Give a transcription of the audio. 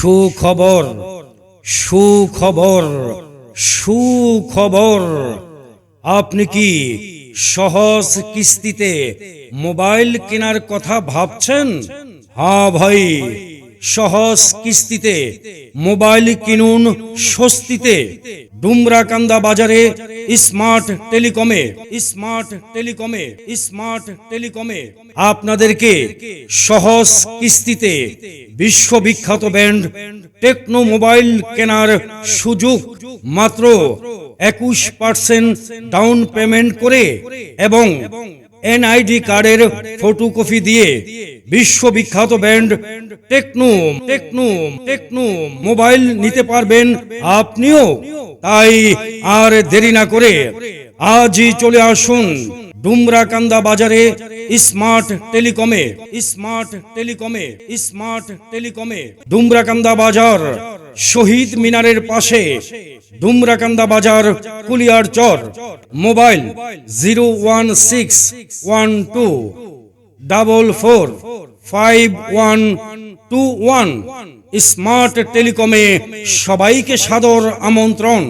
সুখবর সুখবর সুখবর। আপনি কি সহজ কিস্তিতে মোবাইল কেনার কথা ভাবছেন? হ্যাঁ ভাই। সহজ কিস্তিতে, মোবাইল কিনুন স্বস্তিতে। ডুমরাকান্দা বাজারে স্মার্ট টেলিকমে স্মার্ট টেলিকমে স্মার্ট টেলিকমে। আপনাদেরকে সহজ কিস্তিতে বিশ্ববিখ্যাত ব্যান্ড টেকনো মোবাইল কেনার সুযোগ মাত্র একুশ পার্সেন্ট ডাউন পেমেন্ট করে এবং এনআইডি কার্ডের ফটোকপি দিয়ে বিশ্ববিখ্যাত band Tecno Tecno Tecno mobile নিতে পারবেন আপনিও। তাই আর দেরি না করে আজই চলে আসুন ডুমরাকান্দা বাজারে স্মার্ট টেলিকমে স্মার্ট টেলিকমে স্মার্ট টেলিকমে, ডুমরাকান্দা বাজার। শহীদ মিনারের পাশে ডুমরাকান্দা বাজার, Kuliar Char, mobile zero one six one two, double four, five one two one, smart টেলিকমে সবাইকে সাদর আমন্ত্রণ।